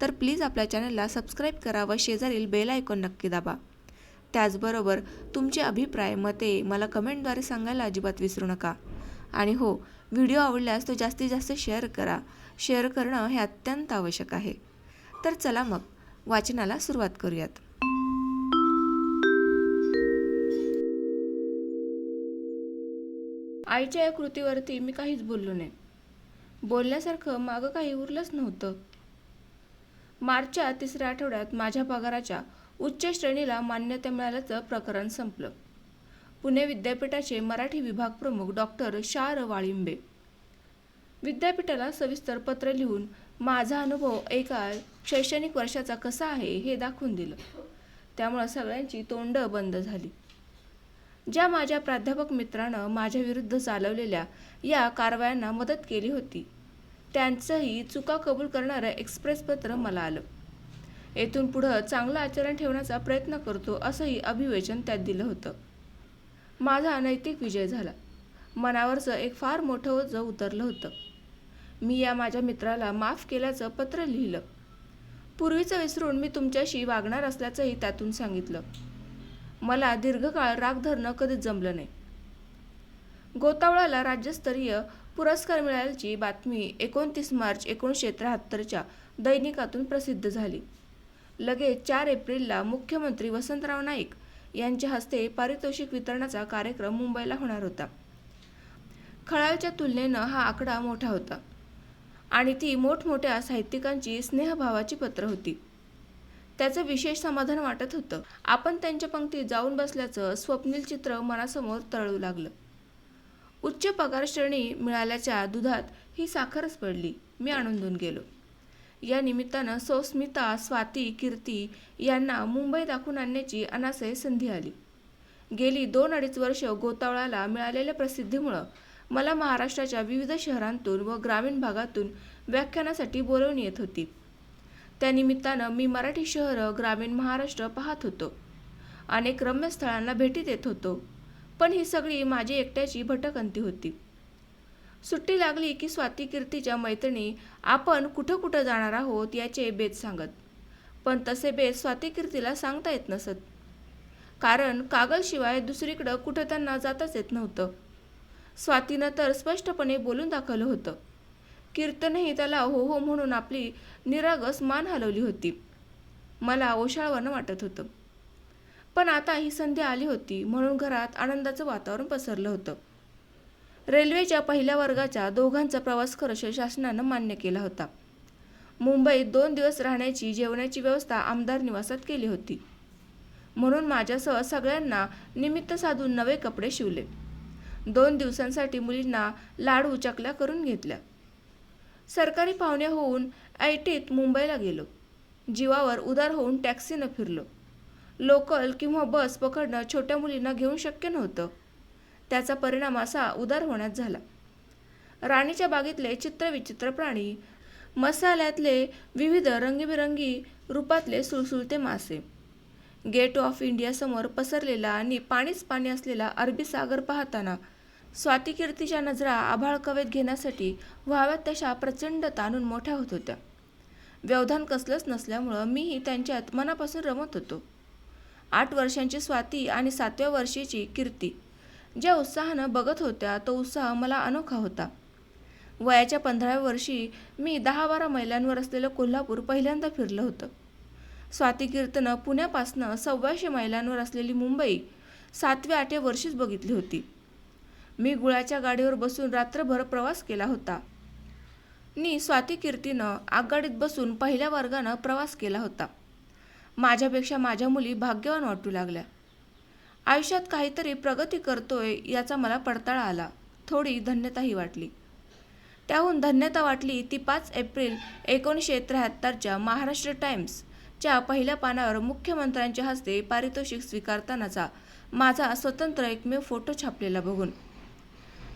तर प्लीज आपल्या चॅनलला सबस्क्राईब करा व शेजारील बेल आयकॉन नक्की दाबा. त्याचबरोबर तुमचे अभिप्राय मते मला कमेंटद्वारे सांगायला अजिबात विसरू नका. आणि हो व्हिडिओ आवडल्यास तो जास्तीत जास्त शेअर करा. शेअर करणं हे अत्यंत आवश्यक आहे. तर चला मग वाचनाला सुरुवात करूयात. आईच्या या कृतीवरती मी काहीच बोललो नाही. बोलण्यासारखं मागं काही उरलंच नव्हतं. मार्चच्या तिसऱ्या आठवड्यात माझ्या पगाराच्या उच्च श्रेणीला मान्यता मिळाल्याचं प्रकरण संपलं. पुणे विद्यापीठाचे मराठी विभाग प्रमुख डॉक्टर शार वाळिंबे. विद्यापीठाला सविस्तर पत्र लिहून माझा अनुभव एका शैक्षणिक वर्षाचा कसा आहे हे दाखवून दिलं. त्यामुळं सगळ्यांची तोंड बंद झाली. ज्या माझ्या प्राध्यापक मित्रानं माझ्या विरुद्ध चालवलेल्या या कारवायांना मदत केली होती त्यांचंही चुका कबूल करणारं एक्सप्रेस पत्र मला आलं. येथून पुढं चांगलं आचरण ठेवण्याचा प्रयत्न करतो असंही अभिवेचन त्यात दिलं होतं. माझा नैतिक विजय झाला. मनावरचं एक फार मोठं ओझं उतरलं होतं. मी या माझ्या मित्राला माफ केल्याचं पत्र लिहिलं. पूर्वीचं विसरून मी तुमच्याशी वागणार असल्याचंही त्यातून सांगितलं. मला दीर्घकाळ राग धरणं कधीच जमलं नाही. गोतावळाला राज्यस्तरीय पुरस्कार मिळाल्याची बातमी एकोणतीस मार्च एकोणीसशे त्र्याहत्तरच्या दैनिकातून प्रसिद्ध झाली. लगेच चार एप्रिलला मुख्यमंत्री वसंतराव नाईक यांच्या हस्ते पारितोषिक वितरणाचा कार्यक्रम मुंबईला होणार होता. खळाळच्या तुलनेनं हा आकडा मोठा होता आणि ती मोठमोठ्या साहित्यिकांची स्नेहभावाची पत्र होती. त्याचं विशेष समाधान वाटत होतं. आपण त्यांच्या पंक्तीत जाऊन बसल्याचं स्वप्नील चित्र मनासमोर तळू लागलं. उच्च पगार श्रेणी मिळाल्याच्या दुधात ही साखरच पडली. मी आनंदून गेलो. या निमित्तानं सौस्मिता स्वाती कीर्ती यांना मुंबई दाखवून आणण्याची अनासय संधी आली. गेली दोन अडीच वर्ष गोतावळाला मिळालेल्या प्रसिद्धीमुळं मला महाराष्ट्राच्या विविध शहरांतून व ग्रामीण भागातून व्याख्यानासाठी बोलवून येत होती. त्यानिमित्तानं मी मराठी शहरं ग्रामीण महाराष्ट्र पाहत होतो. अनेक रम्य स्थळांना भेटी देत होतो. पण ही सगळी माझी एकट्याची भटकंती होती. सुट्टी लागली की स्वाती कीर्तीच्या मैत्रिणी आपण कुठं कुठं जाणार आहोत याचे बेत सांगत. पण तसे बेत स्वाती कीर्तीला सांगता येत नसत. कारण कागलशिवाय दुसरीकडं कुठं त्यांना जाताच येत नव्हतं. स्वातीनं तर स्पष्टपणे बोलून दाखवलं होतं. कीर्तनही त्याला हो हो म्हणून आपली निरागस मान हलवली होती. मला ओशाळवानं वाटत होतं. पण आता ही संधी आली होती म्हणून घरात आनंदाचं वातावरण पसरलं होतं. रेल्वेच्या पहिल्या वर्गाच्या दोघांचा प्रवास खर्च शासनानं मान्य केला होता. मुंबईत दोन दिवस राहण्याची जेवणाची व्यवस्था आमदार निवासात केली होती. म्हणून माझ्यासह सगळ्यांना निमित्त साधून नवे कपडे शिवले. दोन दिवसांसाठी मुलींना लाडू चकल्या करून घेतल्या. सरकारी पाहुण्या होऊन ऐटीत मुंबईला गेलो. जीवावर उदार होऊन टॅक्सीनं फिरलो. लोकल किंवा बस पकडणं छोट्या मुलींना घेऊन शक्य नव्हतं. त्याचा परिणाम असा उदार होण्यात झाला. राणीच्या बागेतले चित्रविचित्र प्राणी मसाल्यातले विविध रंगीबिरंगी रूपातले सुळसुळते मासे गेट ऑफ इंडियासमोर पसरलेला आणि पाणीच पाणी असलेला अरबी सागर पाहताना स्वातिकीर्तीच्या नजरा आभाळ कवेत घेण्यासाठी व्हाव्यात तशा प्रचंड ताणून मोठ्या होत होत्या. व्यवधान कसलंच नसल्यामुळं मीही त्यांच्यात मनापासून रमत होतो. आठ वर्षांची स्वाती आणि सातव्या वर्षीची कीर्ती. ज्या उत्साहानं बघत होत्या तो उत्साह मला अनोखा होता. वयाच्या पंधराव्या वर्षी मी दहा बारा मैलांवर असलेलं कोल्हापूर पहिल्यांदा फिरलं होतं. स्वाती कीर्तनं पुण्यापासनं सव्वाशे मैलांवर असलेली मुंबई सातव्या आठव्या वर्षीच बघितली होती. मी गुळाच्या गाडीवर बसून रात्रभर प्रवास केला होता. नी स्वाती कीर्तीनं आगगाडीत बसून पहिल्या वर्गानं प्रवास केला होता. माझ्यापेक्षा माझ्या मुली भाग्यवान वाटू लागल्या. आयुष्यात काहीतरी प्रगती करतोय याचा मला पडताळा आला. थोडी धन्यताही वाटली. त्याहून धन्यता वाटली ती पाच एप्रिल एकोणीसशे त्र्याहत्तरच्या महाराष्ट्र टाइम्सच्या पहिल्या पानावर मुख्यमंत्र्यांच्या हस्ते पारितोषिक स्वीकारतानाचा माझा स्वतंत्र एकमेव फोटो छापलेला बघून.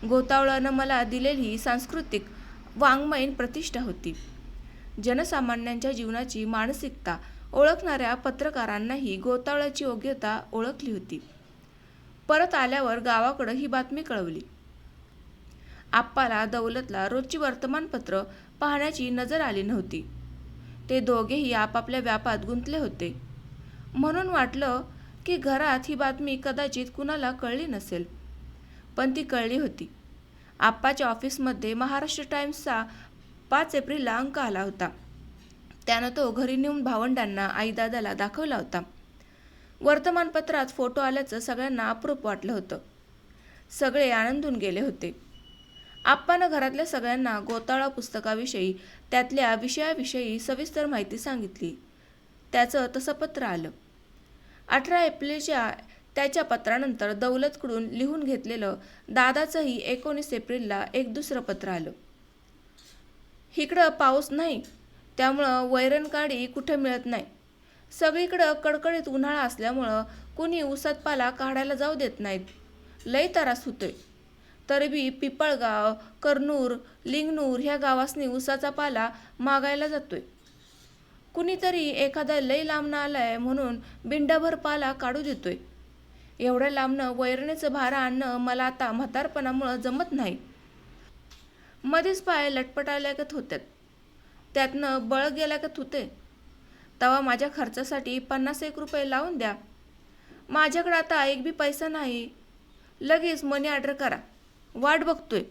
गोतावळानं मला दिलेली ही सांस्कृतिक वाङ्मयीन प्रतिष्ठा होती. जनसामान्यांच्या जीवनाची मानसिकता ओळखणाऱ्या पत्रकारांनाही गोतावळ्याची योग्यता ओळखली होती. परत आल्यावर गावाकडं ही बातमी कळवली. आप्पाला दौलतला रोजची वर्तमानपत्र पाहण्याची नजर आली नव्हती. ते दोघेही आपापल्या व्यापात गुंतले होते. म्हणून वाटलं की घरात ही बातमी कदाचित कुणाला कळली नसेल. पण ती कळली होती. आप्पाच्या ऑफिसमध्ये महाराष्ट्र टाइम्सचा पाच एप्रिलला अंक आला होता. त्यानं तो घरी नेऊन भावंडांना आईदादाला दाखवला होता. वर्तमानपत्रात फोटो आल्याचं सगळ्यांना अप्रूप वाटलं होतं. सगळे आनंदून गेले होते. आप्पानं घरातल्या सगळ्यांना गोताळा पुस्तकाविषयी त्यातल्या विषयाविषयी सविस्तर माहिती सांगितली. त्याचं तसं पत्र आलं. अठरा एप्रिलच्या त्याच्या पत्रानंतर दौलतकडून लिहून घेतलेलं दादाचंही एकोणीस एप्रिलला एक दुसरं पत्र आलं. इकडं पाऊस नाही. त्यामुळं वैरणकाडी कुठे मिळत नाही. सगळीकडं कडकडीत उन्हाळा असल्यामुळं कुणी उसात पाला काढायला जाऊ देत नाहीत. लई त्रास होतोय. तरी बी पिपळगाव करनूर लिंगनूर ह्या गावासनी उसाचा पाला मागायला जातोय. कुणीतरी एखादा लई लांबनं आलाय म्हणून बिंडाभर पाला काढू देतोय. एवढ्या लांबनं वैरणीचं भारा आणणं मला आता म्हातारपणामुळं जमत नाही. मध्येच पाय लटपटायलागत होत्यात. त्यातनं बळ गेल्यागत होते तवा माझ्या खर्चासाठी पन्नास एक रुपये लावून द्या. माझ्याकडं आता एक बी पैसा नाही. लगेच मनी ऑर्डर करा. वाट बघतोय.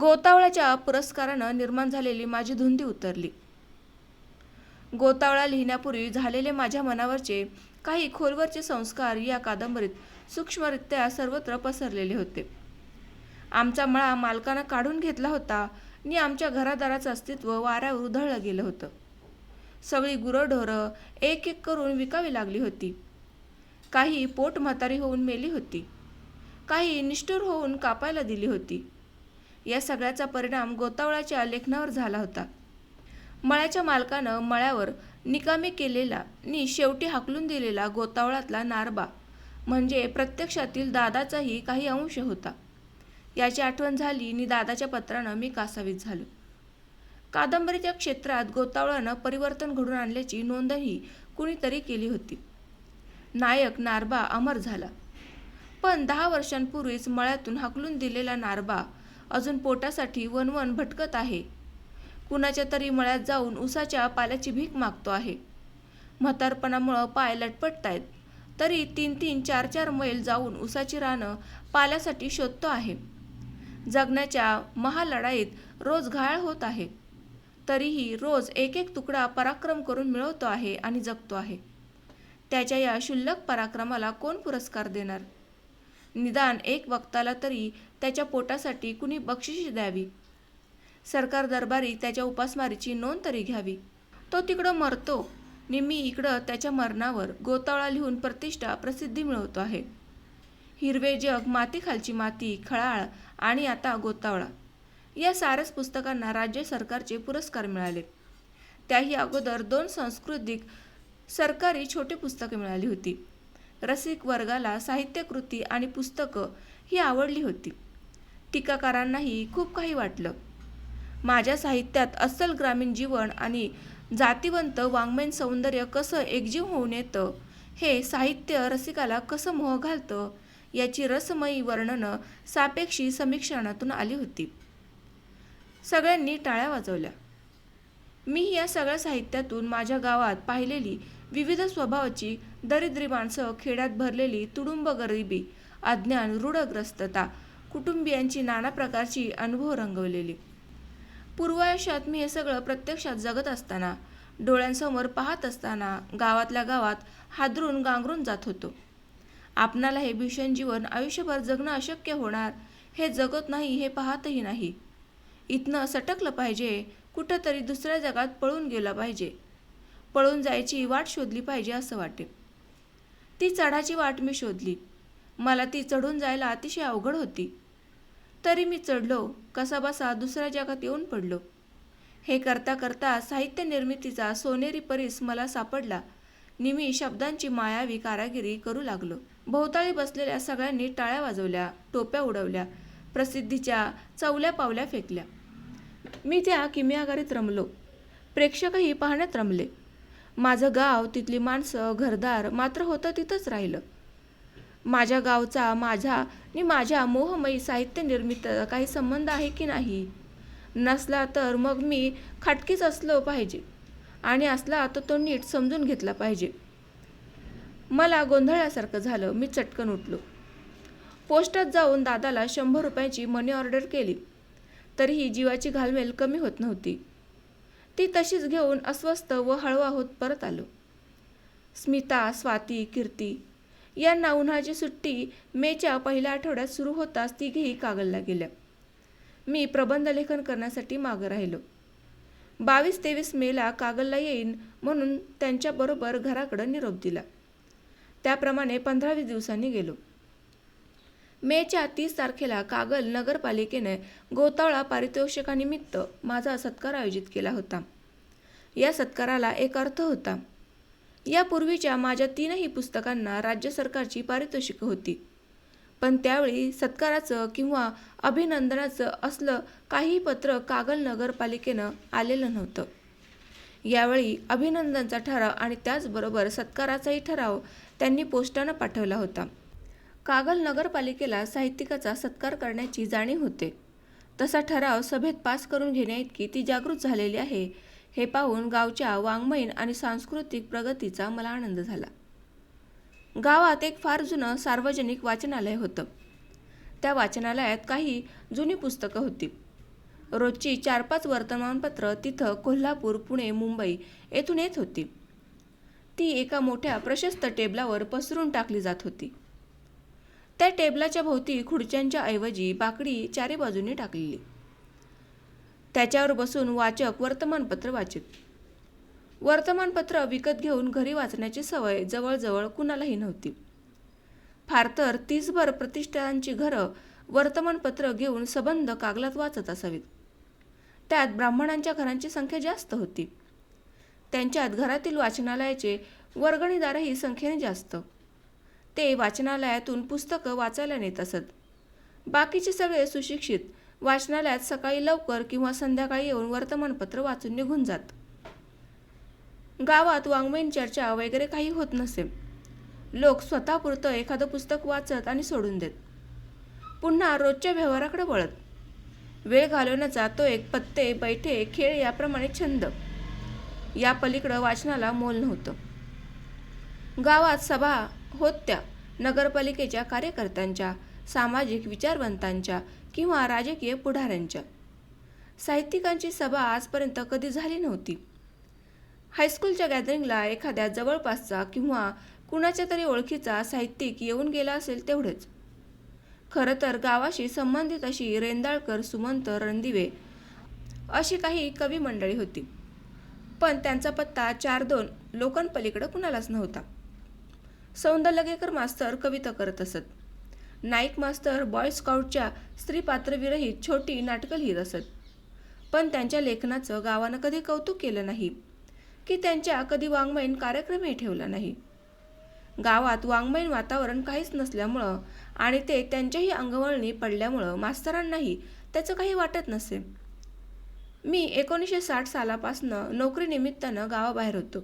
गोतावळ्याच्या पुरस्कारानं निर्माण झालेली माझी धुंदी उतरली. गोतावळा लिहिण्यापूर्वी झालेले माझ्या मनावरचे काही खोलवरचे संस्कार या कादंबरीत सूक्ष्मरित्या सर्वत्र पसरलेले होते. आमचा मळा मालकानं काढून घेतला होता. नि आमच्या घरादाराचं अस्तित्व वाऱ्यावर उधळलं गेलं होतं. सगळी गुरंढोरं एक एक करून विकावी लागली होती. काही पोट म्हातारी होऊन मेली होती. काही निष्ठुर होऊन कापायला दिली होती. या सगळ्याचा परिणाम गोतावळाच्या लेखनावर झाला होता. मळ्याच्या मालकानं मळ्यावर निकामी केलेला नि शेवटी हाकलून दिलेला गोतावळातला नारबा म्हणजे प्रत्यक्षातील दादाचाही काही अंश होता. याची आठवण झाली नि दादाच्या पत्रानं मी कासावीस झालो. कादंबरीच्या क्षेत्रात गोतावळानं परिवर्तन घडून आणल्याची नोंदही कुणीतरी केली होती. नायक नारबा अमर झाला. पण दहा वर्षांपूर्वीच मळ्यातून हाकलून दिलेला नारबा अजून पोटासाठी वनवन भटकत आहे. कुणाच्या तरी मळ्यात जाऊन उसाच्या पाल्याची भीक मागतो आहे. म्हातारपणामुळं पाय लटपटतायत. तरी तीन तीन चार चार मैल जाऊन उसाची रानं पाल्यासाठी शोधतो आहे. जगण्याच्या महालढाईत रोज घायाळ होत आहे. तरीही रोज एक एक तुकडा पराक्रम करून मिळवतो आहे आणि जगतो आहे. त्याच्या या क्षुल्लक पराक्रमाला कोण पुरस्कार देणार? निदान एक वक्ताला तरी त्याच्या पोटासाठी कुणी बक्षिशी द्यावी? सरकार दरबारी त्याच्या उपासमारीची नोंद तरी घ्यावी? तो तिकडं मरतो. नि मी इकडं त्याच्या मरणावर गोतावळा लिहून प्रतिष्ठा प्रसिद्धी मिळवतो आहे. हिरवे जग मातीखालची माती खळाळ आणि आता गोतावळा. या साऱ्याच पुस्तकांना राज्य सरकारचे पुरस्कार मिळाले. त्याही अगोदर दोन सांस्कृतिक सरकारी छोटे पुस्तके मिळाली होती. रसिक वर्गाला साहित्यकृती आणि पुस्तकं ही आवडली होती. टीकाकारांनाही खूप काही वाटलं. माझ्या साहित्यात अस्सल ग्रामीण जीवन आणि जातिवंत वाङ्मयीन सौंदर्य कसं एकजीव होऊन येतं हे साहित्य रसिकाला कसं मोह घालतं याची रसमयी वर्णनं सापेक्षी समीक्षणातून आली होती. सगळ्यांनी टाळ्या वाजवल्या. मी या सगळ्या साहित्यातून माझ्या गावात पाहिलेली विविध स्वभावाची दरिद्री माणसं खेड्यात भरलेली तुडुंब गरिबी अज्ञान रूढग्रस्तता कुटुंबियांची नाना प्रकारची अनुभव रंगवलेली. पूर्वायुष्यात मी हे सगळं प्रत्यक्षात जगत असताना डोळ्यांसमोर पाहत असताना गावातल्या गावात हादरून गांगरून जात होतो. आपणाला हे भीषण जीवन आयुष्यभर जगणं अशक्य होणार हे जगत नाही हे पाहतही नाही. इथनं सटकलं पाहिजे कुठंतरी दुसऱ्या जगात पळून गेला पाहिजे. पळून जायची वाट शोधली पाहिजे असं वाटे. ती चढाची वाट मी शोधली. मला ती चढून जायला अतिशय अवघड होती. तरी मी चढलो कसाबसा दुसऱ्या जगात येऊन पडलो. हे करता करता साहित्य निर्मितीचा सोनेरी परीस मला सापडला. निमी शब्दांची मायावी कारागिरी करू लागलो. भोवताळी बसलेल्या सगळ्यांनी टाळ्या वाजवल्या टोप्या उडवल्या प्रसिद्धीच्या चवल्या पावल्या फेकल्या. मी त्या किमियागारीत रमलो. प्रेक्षकही पाहण्यात रमले. माझं गाव तिथली माणसं घरदार मात्र होतं तिथंच राहिलं. माझ्या गावचा माझ्या आणि माझ्या मोहमयी साहित्य निर्मित काही संबंध आहे की नाही? नसला तर मग मी खाटकीच असलो पाहिजे आणि असला तर तो नीट समजून घेतला पाहिजे. मला गोंधळासारखं झालं. मी चटकन उठलो. पोस्टात जाऊन दादाला शंभर रुपयाची मनी ऑर्डर केली. तरीही जीवाची घालमेल कमी होत नव्हती. ती तशीच घेऊन अस्वस्थ व हळवा होत परत आलो. स्मिता स्वाती कीर्ती यांना उन्हाळ्याची सुट्टी मेच्या पहिल्या आठवड्यात सुरू होताच तिघेही कागलला गेल्या. मी प्रबंध लेखन करण्यासाठी मागं राहिलो. बावीस तेवीस मेला कागलला येईन म्हणून त्यांच्याबरोबर घराकडं निरोप दिला. त्याप्रमाणे पंधरा वीस दिवसांनी गेलो. मेच्या तीस तारखेला कागल नगरपालिकेने गोतावळा पारितोषिकानिमित्त माझा सत्कार आयोजित केला होता. या सत्काराला एक अर्थ होता. यापूर्वीच्या माझ्या तीनही पुस्तकांना राज्य सरकारची पारितोषिकं होती. पण त्यावेळी सत्काराचं किंवा अभिनंदनाचं असलं काही पत्र कागल नगरपालिकेनं आलेलं नव्हतं. यावेळी अभिनंदनचा ठराव आणि त्याचबरोबर सत्काराचाही ठराव त्यांनी पोस्टानं पाठवला होता. कागल नगरपालिकेला साहित्यिकाचा सत्कार करण्याची जाणीव होते. तसा ठराव सभेत पास करून घेण्याइतकी ती जागृत झालेली आहे हे पाहून गावच्या वाङ्मयीन आणि सांस्कृतिक प्रगतीचा मला आनंद झाला. गावात एक फार जुनं सार्वजनिक वाचनालय होतं. त्या वाचनालयात काही जुनी पुस्तकं होती. रोजची चार पाच वर्तमानपत्र तिथं कोल्हापूर पुणे मुंबई येथून येत होती. ती एका मोठ्या प्रशस्त टेबलावर पसरून टाकली जात होती. त्या टेबलाच्या भोवती खुर्च्यांच्या ऐवजी बाकडी चारी बाजूनी टाकलेली. त्याच्यावर बसून वाचक वर्तमानपत्र वाचित वर्तमानपत्र विकत घेऊन घरी वाचण्याची सवय जवळजवळ कुणालाही नव्हती. फार तर तीसभर प्रतिष्ठानांची घरं वर्तमानपत्र घेऊन सबंध कागलात वाचत असावीत. त्यात ब्राह्मणांच्या घरांची संख्या जास्त होती. त्यांच्यात घरातील वाचनालयाचे वर्गणीदारही संख्येने जास्त. ते वाचनालयातून पुस्तकं वाचायला नेत असत. बाकीचे सगळे सुशिक्षित वाचनालयात सकाळी लवकर किंवा संध्याकाळी येऊन वर्तमानपत्र वाचून निघून जात. गावात वाङ्मयीन चर्चा वगैरे काही होत नसे. लोक स्वतःपुरतं एखादं पुस्तक वाचत आणि सोडून देत. पुन्हा रोजच्या व्यवहाराकडे वळत. वेळ घालवण्याचा तो एक पत्ते बैठे खेळ याप्रमाणे छंद. या पलीकडं वाचनाला मोल नव्हतं. गावात सभा होत्या. नगरपालिकेच्या कार्यकर्त्यांच्या सामाजिक विचारवंतांच्या किंवा राजकीय पुढाऱ्यांच्या. साहित्यिकांची सभा आजपर्यंत कधी झाली नव्हती. हायस्कूलच्या गॅदरिंगला एखाद्या जवळपासचा किंवा कुणाच्या तरी ओळखीचा साहित्यिक येऊन गेला असेल तेवढेच. खरं तर गावाशी संबंधित अशी रेंदाळकर सुमंत रणदिवे अशी काही कवी मंडळी होती. पण त्यांचा पत्ता चार दोन लोकांपलीकडं कुणालाच नव्हता. सौंदर्यगेकर मास्तर कविता करत असत. नाईक मास्तर बॉय स्काउटच्या स्त्रीपात्रविरहित छोटी नाटकं लिहित असत. पण त्यांच्या लेखनाचं गावानं कधी कौतुक केलं नाही की त्यांच्या कधी वाङ्मयीन कार्यक्रमही ठेवला नाही. गावात वाङ्मयीन वातावरण काहीच नसल्यामुळं आणि ते त्यांच्याही अंगवळणी पडल्यामुळं मास्तरांनाही त्याचं काही वाटत नसे. मी एकोणीसशे साठ सालापासनं नोकरीनिमित्तानं गावाबाहेर होतो.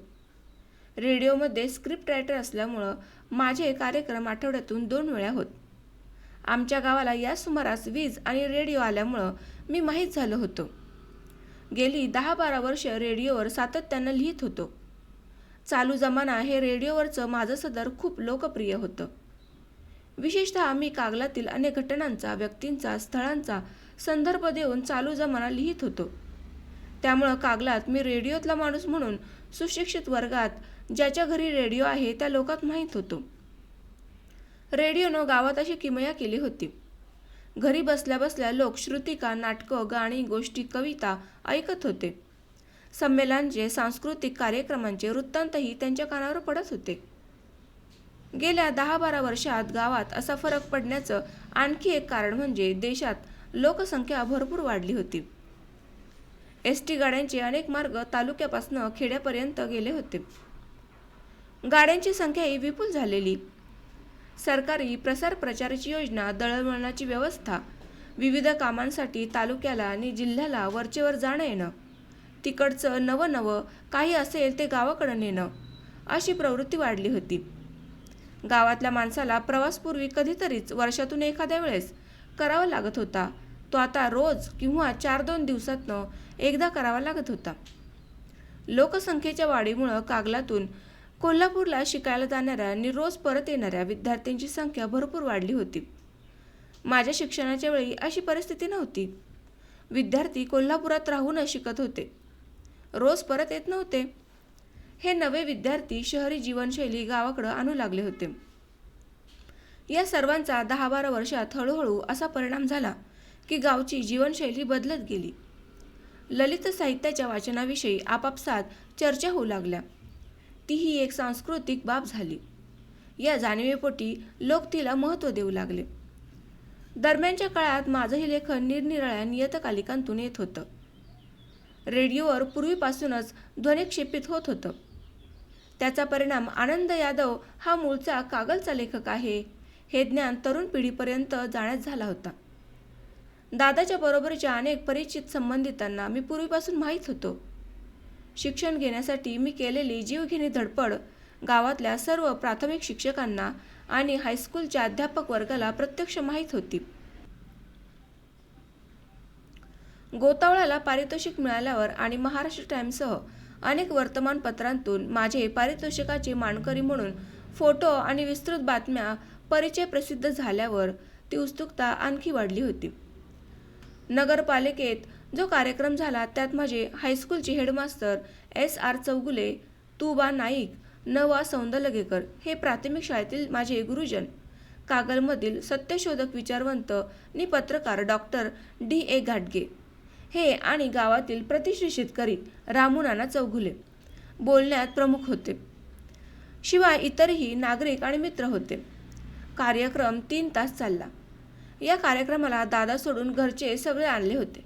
रेडिओमध्ये स्क्रिप्ट रायटर असल्यामुळं माझे कार्यक्रम आठवड्यातून दोन वेळा होत. आमच्या गावाला या सुमारास वीज आणि रेडिओ आल्यामुळं मी माहीत झालो होतो. गेली दहा बारा वर्ष रेडिओवर सातत्यानं लिहित होतो. चालू जमाना हे रेडिओवरचं माझं सदर खूप लोकप्रिय होतं. विशेषतः मी कागलातील अनेक घटनांचा व्यक्तींचा स्थळांचा संदर्भ देऊन चालू जमाना लिहित होतो. त्यामुळं कागलात मी रेडिओतला माणूस म्हणून सुशिक्षित वर्गात ज्याच्या घरी रेडिओ आहे त्या लोकात माहीत होतो. रेडिओनं गावात अशी किमया केली होती. घरी बसल्या बसल्या लोक श्रुतिका नाटकं गाणी गोष्टी कविता ऐकत होते. संमेलनांचे सांस्कृतिक कार्यक्रमांचे वृत्तांतही त्यांच्या कानावर पडत होते. गेल्या दहा बारा वर्षात गावात असा फरक पडण्याचं आणखी एक कारण म्हणजे देशात लोकसंख्या भरपूर वाढली होती. एस टी गाड्यांचे अनेक मार्ग तालुक्यापासून खेड्यापर्यंत गेले होते. गाड्यांची संख्याही विपुल झालेली. सरकारी प्रसार प्रचाराची योजना दळणवळणाची व्यवस्था विविध कामांसाठी तालुक्याला आणि जिल्ह्याला वरचेवर जाणं येणं तिकडचं नवं नवं काही असेल ते गावाकडं नेणं अशी प्रवृत्ती वाढली होती. गावातल्या माणसाला प्रवासपूर्वी कधीतरीच वर्षातून एखाद्या वेळेस करावा लागत होता. तो आता रोज किंवा चार दोन दिवसातनं एकदा करावा लागत होता. लोकसंख्येच्या वाढीमुळं कागलातून कोल्हापूरला शिकायला जाणाऱ्या आणि रोज परत येणाऱ्या विद्यार्थ्यांची संख्या भरपूर वाढली होती. माझ्या शिक्षणाच्या वेळी अशी परिस्थिती नव्हती. विद्यार्थी कोल्हापुरात राहूनच शिकत होते. रोज परत येत नव्हते. हे नवे विद्यार्थी शहरी जीवनशैली गावाकडं आणू लागले होते. या सर्वांचा दहा बारा वर्षात हळूहळू असा परिणाम झाला की गावची जीवनशैली बदलत गेली. ललित साहित्याच्या वाचनाविषयी आपापसात चर्चा होऊ लागल्या. ती ही एक सांस्कृतिक बाब झाली. या जाणीवेपोटी लोक तिला महत्त्व देऊ लागले. दरम्यानच्या काळात माझंही लेखन निरनिराळ्या नियतकालिकांतून येत होतं. रेडिओवर पूर्वीपासूनच ध्वनिक्षेपित होत होतं. त्याचा परिणाम आनंद यादव हा मूळचा कागलचा लेखक आहे हे ज्ञान तरुण पिढीपर्यंत जाण्यात झाला होता. दादाच्या बरोबरच्या अनेक परिचित संबंधितांना मी पूर्वीपासून माहीत होतो. शिक्षण घेण्यासाठी मी केलेली जीवघेणी धडपड गावातल्या सर्व प्राथमिक शिक्षकांना आणि हायस्कूलच्या अध्यापक वर्गाला प्रत्यक्ष माहीत होती. गोतावळ्याला पारितोषिक मिळाल्यावर आणि महाराष्ट्र टाइम्ससह अनेक वर्तमानपत्रांतून माझे पारितोषिकाचे मानकरी म्हणून फोटो आणि विस्तृत बातम्या परिचय प्रसिद्ध झाल्यावर ती उत्सुकता आणखी वाढली होती. नगरपालिकेत जो कार्यक्रम झाला त्यात माझे हायस्कूलचे headmaster S R Chougule Tuba Naik नवा सौंदलगेकर हे प्राथमिक शाळेतील माझे गुरुजन. कागलमधील सत्यशोधक विचारवंत नि पत्रकार डॉक्टर डी ए घाटगे. हे आणि गावातील प्रतिष्ठित शेतकरी रामूनाना चौघुले बोलण्यात प्रमुख होते. शिवाय इतरही नागरिक आणि मित्र होते. कार्यक्रम तीन तास चालला. या कार्यक्रमाला दादा सोडून घरचे सगळे आणले होते.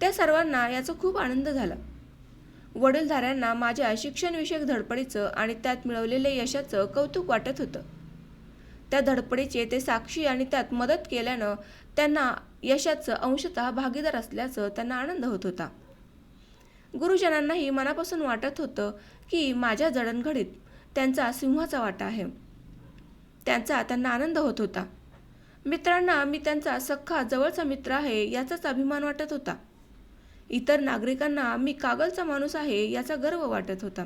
त्या सर्वांना याचा खूप आनंद झाला. वडीलधाऱ्यांना माझ्या शिक्षणविषयक धडपडीचं आणि त्यात मिळवलेल्या यशाचं कौतुक वाटत होतं. त्या धडपडीचे ते साक्षी आणि त्यात मदत केल्यानं त्यांना यशाचं अंशतः भागीदार असल्याचं त्यांना आनंद होत होता. गुरुजनांनाही मनापासून वाटत होतं की माझ्या जडणघडीत त्यांचा सिंहाचा वाटा आहे. त्यांचा त्यांना आनंद होत होता. मित्रांना मी त्यांचा सख्खा जवळचा मित्र आहे याचाच अभिमान वाटत होता. इतर नागरिकांना मी कागलचा माणूस आहे याचा गर्व वाटत होता.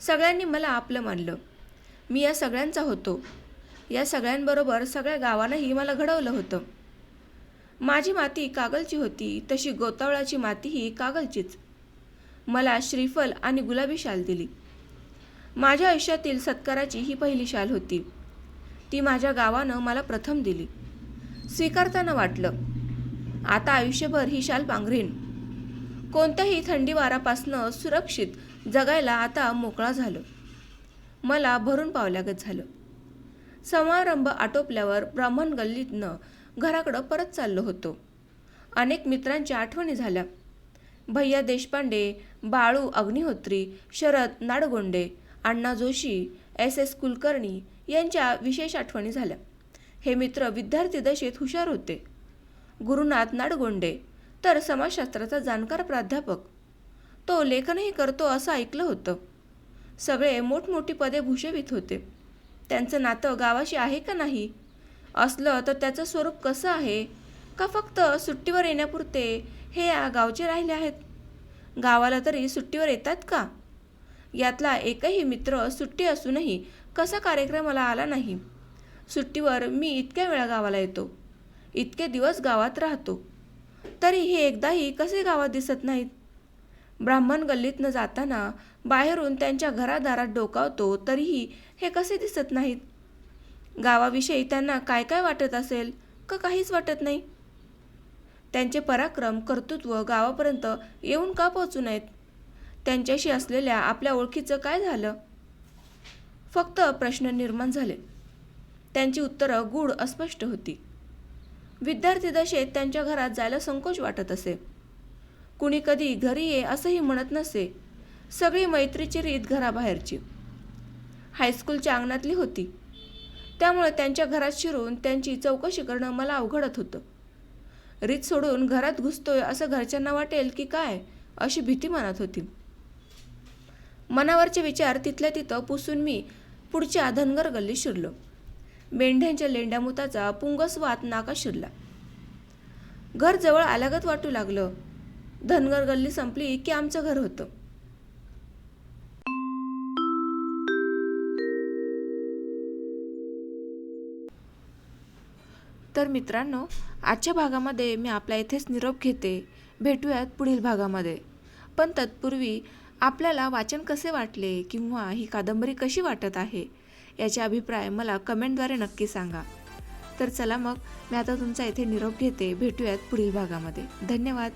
सगळ्यांनी मला आपलं मानलं. मी या सगळ्यांचा होतो. या सगळ्यांबरोबर सगळ्या गावानंही मला घडवलं होतं. माझी माती कागलची होती तशी गोतावळाची मातीही कागलचीच. मला श्रीफल आणि गुलाबी शाल दिली. माझ्या आयुष्यातील सत्काराची ही पहिली शाल होती. ती माझ्या गावानं मला प्रथम दिली. स्वीकारताना वाटलं आता आयुष्यभर ही शाल पांघरेन. कोणत्याही थंडी वारापासनं सुरक्षित जगायला आता मोकळा झालं. मला भरून पावल्यागत झालं. समारंभ आटोपल्यावर ब्राह्मण गल्लीतनं घराकडं परत चाललो होतो. अनेक मित्रांच्या आठवणी झाल्या. भैया देशपांडे बाळू अग्निहोत्री शरद नाडगोंडे अण्णा जोशी एस एस कुलकर्णी यांच्या विशेष आठवणी झाल्या. हे मित्र विद्यार्थी दशेत हुशार होते. गुरुनाथ नाडगोंडे तर समाजशास्त्राचा जाणकार प्राध्यापक. तो लेखनही करतो असं ऐकलं होतं. सगळे मोठमोठी पदे भूषवित होते. त्यांचं नातं गावाशी आहे का नाही? असलं तर त्याचं स्वरूप कसं आहे? का फक्त सुट्टीवर येण्यापुरते हे या गावचे राहिले आहेत? गावाला तरी सुट्टीवर येतात का? यातला एकही मित्र सुट्टी असूनही कसा कार्यक्रम मला आला नाही? सुट्टीवर मी इतक्या वेळा गावाला येतो. इतके दिवस गावात राहतो. तरी हे एकदाही कसे गावात दिसत नाहीत? ब्राह्मण गल्लीतनं जाताना बाहेरून त्यांच्या घरादारात डोकावतो तरीही हे कसे दिसत नाहीत? गावाविषयी त्यांना काय काय वाटत असेल? का काहीच वाटत नाही? त्यांचे पराक्रम कर्तृत्व गावापर्यंत येऊन का पोचू नयेत? त्यांच्याशी असलेल्या आपल्या ओळखीचं काय झालं? फक्त प्रश्न निर्माण झाले. त्यांची उत्तरं गूढ अस्पष्ट होती. विद्यार्थी दशेत त्यांच्या घरात जायला संकोच वाटत असे. कुणी कधी घरी ये असंही म्हणत नसे. सगळी मैत्रीची रीत घराबाहेरची. हायस्कूलच्या अंगणातली होती. त्यामुळे त्यांच्या घरात शिरून त्यांची चौकशी करणं मला अवघडत होतं. रीत सोडून घरात घुसतोय असं घरच्यांना वाटेल की काय अशी भीती मनात होती. मनावरचे विचार तिथल्या तिथं पुसून मी पुढच्या धनगर गल्ली शिरलो. मेंढ्यांच्या लेंड्यामुताचा पुंगसवात नाका शिरला. घर जवळ आल्यागत वाटू लागलं. धनगर गल्ली संपली की आमचं घर होतं. तर मित्रांनो आजच्या भागामध्ये मी आपल्या इथेच निरोप घेते. भेटूयात पुढील भागामध्ये. पण तत्पूर्वी आपल्याला वाचन कसे वाटले किंवा ही कादंबरी कशी वाटत आहे याचे अभिप्राय मला कमेंटद्वारे नक्की सांगा. तर चला मग मी आता तुमचा इथे निरोप घेते. भेटूयात पुढील भागामध्ये. धन्यवाद.